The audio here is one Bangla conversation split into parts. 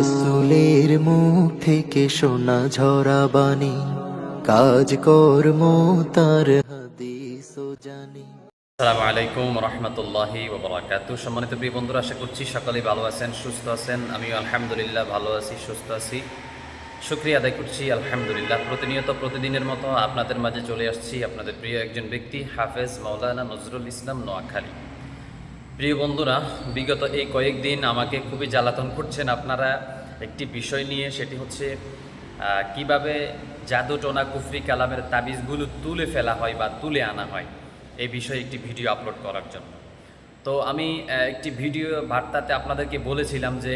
রসুলের মুখ থেকে ঝরা বাণী কাজ কর্ম তার হাদিস জানি। আলাইকুম ওবরাকাত সম্মানিত প্রিয় বন্ধুরা, আশা করছি সকলেই ভালো আছেন, সুস্থ আছেন। আমিও আলহামদুলিল্লাহ ভালো আছি, সুস্থ আছি। শুক্রিয়া আদায় করছি, আলহামদুলিল্লাহ। প্রতিনিয়ত প্রতিদিনের মতো আপনাদের মাঝে চলে আসছি আপনাদের প্রিয় একজন ব্যক্তি, হাফেজ মাওলানা নজরুল ইসলাম নোয়াখালী। প্রিয় বন্ধুরা, বিগত এই কয়েকদিন আমাকে খুবই জ্বালাতন করছেন আপনারা একটি বিষয় নিয়ে, সেটি হচ্ছে কীভাবে জাদু টোনা কুফরি কালামের তাবিজগুলো তুলে ফেলা হয় বা তুলে আনা হয়, এই বিষয়ে একটি ভিডিও আপলোড করার জন্য। তো আমি একটি ভিডিও বার্তাতে আপনাদেরকে বলেছিলাম যে,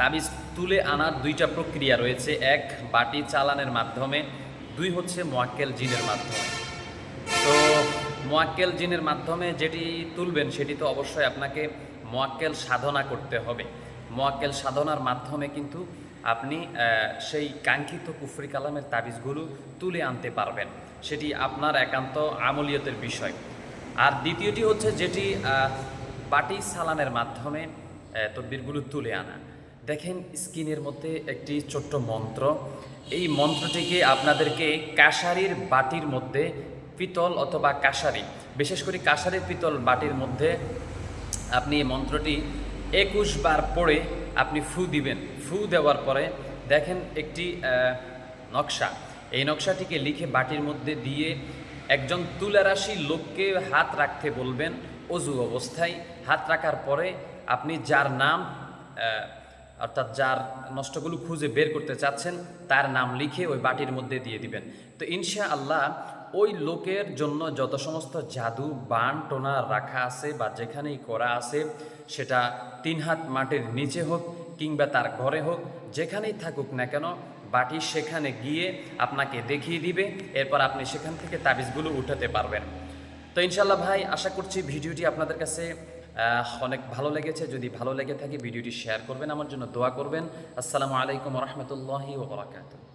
তাবিজ তুলে আনার দুইটা প্রক্রিয়া রয়েছে। এক, বাটি চালানের মাধ্যমে, দুই হচ্ছে মোয়াক্কেল জিনের মাধ্যমে। তো মোয়াক্কেল জিনের মাধ্যমে যেটি তুলবেন, সেটি তো অবশ্যই আপনাকে মোয়াক্কেল সাধনা করতে হবে। মোয়াক্কেল সাধনার মাধ্যমে কিন্তু আপনি সেই কাঙ্ক্ষিত কুফরি কালামের তাবিজগুলো তুলে আনতে পারবেন। সেটি আপনার একান্ত আমলিয়তের বিষয়। আর দ্বিতীয়টি হচ্ছে যেটি বাটি সালানের মাধ্যমে তদ্বিরগুলো তুলে আনা। দেখেন স্কিনের মধ্যে একটি ছোট্ট মন্ত্র। এই মন্ত্রটিকে আপনাদেরকে কাশারির বাটির মধ্যে পিতল অথবা কাশারি বিশেষ করে কাশারির পিতল বাটির মধ্যে আপনি এই মন্ত্রটি একুশ বার পড়ে আপনি ফু দিবেন। ফু দেওয়ার পরে দেখেন একটি নকশা। এই নকশাটিকে লিখে বাটির মধ্যে দিয়ে একজন তুলারাশি লোককে হাত রাখতে বলবেন, অজু অবস্থায়। হাত রাখার পরে আপনি যার নাম অর্থাৎ যার নষ্টগুলো খুঁজে বের করতে চাচ্ছেন, তার নাম লিখে ওই বাটির মধ্যে দিয়ে দিবেন। তো ইনশা আল্লাহ ওই লোকের জন্য যত সমস্ত জাদু, বান, টোনা রাখা আছে বা যেখানেই করা আছে, সেটা তিন হাত মাটির নিচে হোক কিংবা তার ঘরে হোক, যেখানেই থাকুক না কেন, বাটি সেখানে গিয়ে আপনাকে দেখিয়ে দিবে, এরপর আপনি সেখান থেকে তাবিজগুলো উঠাতে পারবেন। তো ইনশাল্লাহ ভাই, আশা করছি ভিডিওটি আপনাদের কাছে অনেক ভালো লেগেছে। যদি ভালো লেগে থাকে, ভিডিওটি শেয়ার করবেন, আমার জন্য দোয়া করবেন। আসসালামু আলাইকুম রহমতুল্লাহি ওবরাকাতুহ